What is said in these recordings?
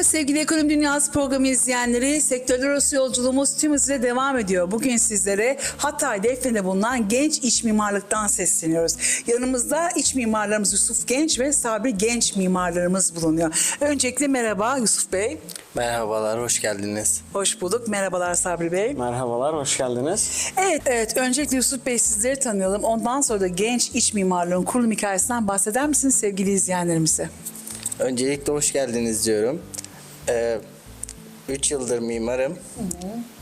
Merhaba sevgili Ekonomi Dünyası programı izleyenleri. Sektörler arası yolculuğumuz tüm hızıyla devam ediyor. Bugün sizlere Hatay Defne'de bulunan genç iç mimarlıktan sesleniyoruz. Yanımızda iç mimarlarımız Yusuf Genç ve Sabri Genç mimarlarımız bulunuyor. Öncelikle merhaba Yusuf Bey. Merhabalar, hoş geldiniz. Hoş bulduk. Merhabalar Sabri Bey. Merhabalar, hoş geldiniz. Evet, evet. Öncelikle Yusuf Bey sizleri tanıyalım. Ondan sonra da genç iç mimarlığın kurulum hikayesinden bahseder misiniz sevgili izleyenlerimize? Öncelikle hoş geldiniz diyorum. 3 yıldır mimarım.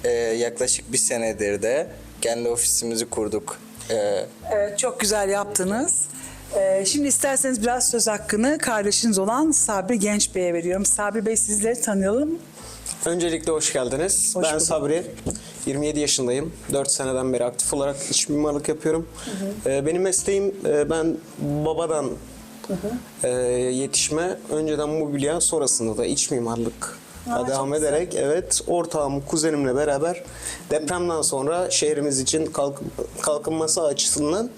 Ee, yaklaşık bir senedir de kendi ofisimizi kurduk. Ee, Evet, çok güzel yaptınız. Ee, şimdi isterseniz biraz söz hakkını kardeşiniz olan Sabri Genç Bey'e veriyorum. Sabri Bey sizleri tanıyalım. Öncelikle hoş geldiniz. Hoş ben bulduk. Sabri, 27 yaşındayım. 4 seneden beri aktif olarak iç mimarlık yapıyorum. Ee, benim mesleğim, e, ben babadan e, yetişme, önceden mobilya, sonrasında da iç mimarlık Aa, devam güzel. ederek evet ortağım kuzenimle beraber depremden sonra şehrimiz için kalk- kalkınması açısından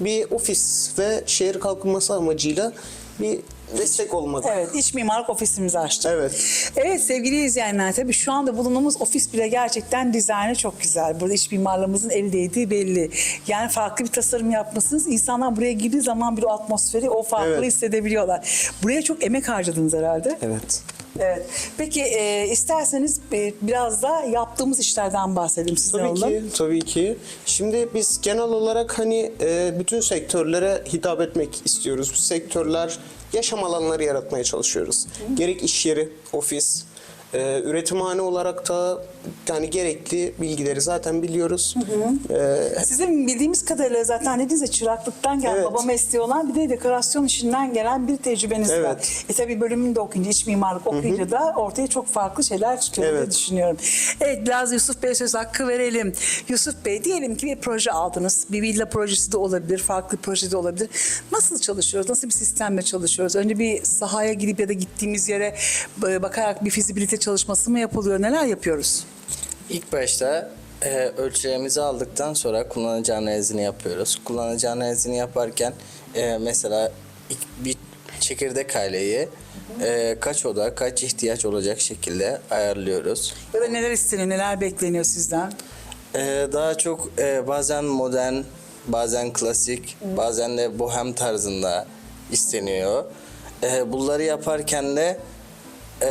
bir ofis ve şehir kalkınması amacıyla bir destek olmak. Evet, iç mimarlık ofisimizi açtık. Evet. Evet sevgili izleyenler tabii şu anda bulunduğumuz ofis bile gerçekten dizaynı çok güzel. Burada iç mimarlığımızın el değdiği belli. Yani farklı bir tasarım yapmışsınız. İnsanlar buraya girdiği zaman bir o atmosferi, o farklılığı Evet. hissedebiliyorlar. Buraya çok emek harcadınız herhalde. Evet. Evet. Peki e, isterseniz e, biraz da yaptığımız işlerden bahsedelim size Tabii ki, tabii ki. Şimdi biz genel olarak hani e, bütün sektörlere hitap etmek istiyoruz. Bu sektörler yaşam alanları yaratmaya çalışıyoruz. Gerek iş yeri, ofis, e, üretimhane olarak da yani gerekli bilgileri zaten biliyoruz. E, Sizin bildiğimiz kadarıyla zaten dediniz ya çıraklıktan gelen Evet. baba mesleği olan bir de dekorasyon işinden gelen bir tecrübeniz var. Evet. E tabii bölümünü de okuyunca, iç mimarlık okuyunca da ortaya çok farklı şeyler çıkıyor diye Evet. düşünüyorum. Evet biraz Yusuf Bey'e söz hakkı verelim. Yusuf Bey diyelim ki bir proje aldınız. Bir villa projesi de olabilir, farklı proje de olabilir. Nasıl çalışıyoruz? Nasıl bir sistemle çalışıyoruz? Önce bir sahaya gidip ya da gittiğimiz yere e, bakarak bir fizibilite çalışması mı yapılıyor? Neler yapıyoruz? İlk başta e, ölçülerimizi aldıktan sonra kullanıcı analizini yapıyoruz. Kullanıcı analizini yaparken e, mesela bir çekirdek aileyi e, kaç oda, kaç ihtiyaç olacak şekilde ayarlıyoruz. Ya da neler isteniyor, neler bekleniyor sizden? Ee, daha çok e, bazen modern, bazen klasik, bazen de bohem tarzında isteniyor. Ee, bunları yaparken de e,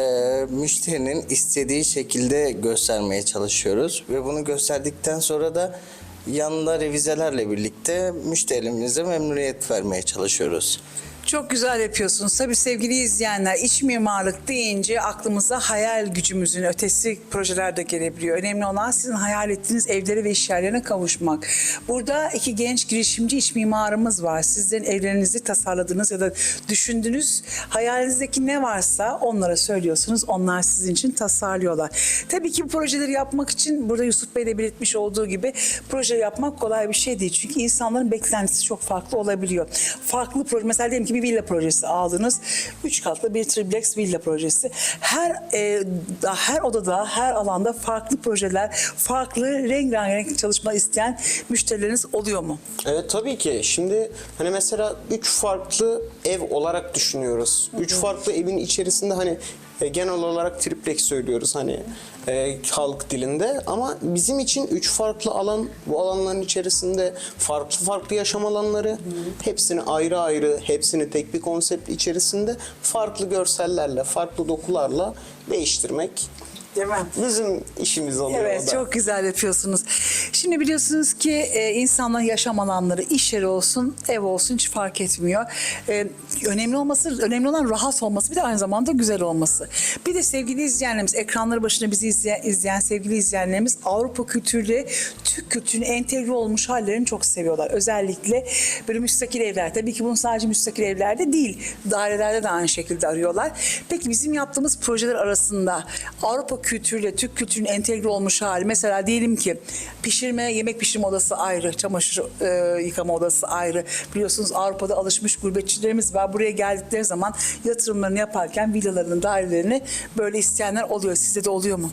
müşterinin istediği şekilde göstermeye çalışıyoruz ve bunu gösterdikten sonra da yanında revizelerle birlikte müşterimize memnuniyet vermeye çalışıyoruz. Çok güzel yapıyorsunuz. Tabii sevgili izleyenler iç mimarlık deyince aklımıza hayal gücümüzün ötesi projeler de gelebiliyor. Önemli olan sizin hayal ettiğiniz evlere ve iş yerlerine kavuşmak. Burada iki genç girişimci iç mimarımız var. Sizlerin evlerinizi tasarladığınız ya da düşündüğünüz hayalinizdeki ne varsa onlara söylüyorsunuz. Onlar sizin için tasarlıyorlar. Tabii ki bu projeleri yapmak için burada Yusuf Bey de belirtmiş olduğu gibi proje yapmak kolay bir şey değil. Çünkü insanların beklentisi çok farklı olabiliyor. Farklı proje mesela diyelim ki bir villa projesi aldınız. Üç katlı bir triplex villa projesi. Her e, da- her odada, her alanda farklı projeler, farklı renk renk çalışma isteyen müşterileriniz oluyor mu? Evet tabii ki. Şimdi hani mesela üç farklı ev olarak düşünüyoruz. Üç farklı evin içerisinde hani e, genel olarak triplex söylüyoruz hani e, halk dilinde. Ama bizim için üç farklı alan bu alanların içerisinde farklı farklı yaşam alanları hepsini ayrı ayrı hepsini tek bir konsept içerisinde farklı görsellerle farklı dokularla değiştirmek Mi? bizim işimiz oluyor. o Evet da. çok güzel yapıyorsunuz. Şimdi biliyorsunuz ki e, insanların yaşam alanları iş yeri olsun ev olsun hiç fark etmiyor. E, önemli olması önemli olan rahat olması bir de aynı zamanda güzel olması. Bir de sevgili izleyenlerimiz ekranları başında bizi izleyen, izleyen sevgili izleyenlerimiz Avrupa kültürüyle Türk kültürüne entegre olmuş hallerini çok seviyorlar. Özellikle böyle müstakil evler. Tabii ki bunu sadece müstakil evlerde değil dairelerde de aynı şekilde arıyorlar. Peki bizim yaptığımız projeler arasında Avrupa kültürüyle Türk kültürünün entegre olmuş hali. Mesela diyelim ki pişirme, yemek pişirme odası ayrı, çamaşır e, yıkama odası ayrı. Biliyorsunuz Avrupa'da alışmış gurbetçilerimiz var. Buraya geldikleri zaman yatırımlarını yaparken villalarını, dairelerini böyle isteyenler oluyor. Sizde de oluyor mu?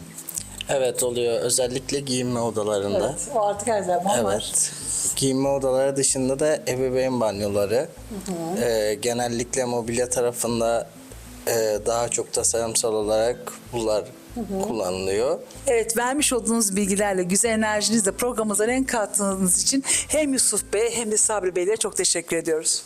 Evet oluyor özellikle giyinme odalarında. o artık her zaman var. Evet. Giyinme odaları dışında da ebeveyn banyoları. Ee, genellikle mobilya tarafında e, daha çok tasarımsal olarak bunlar kullanılıyor. Evet vermiş olduğunuz bilgilerle, güzel enerjinizle programımıza renk kattığınız için hem Yusuf Bey hem de Sabri Bey'lere çok teşekkür ediyoruz.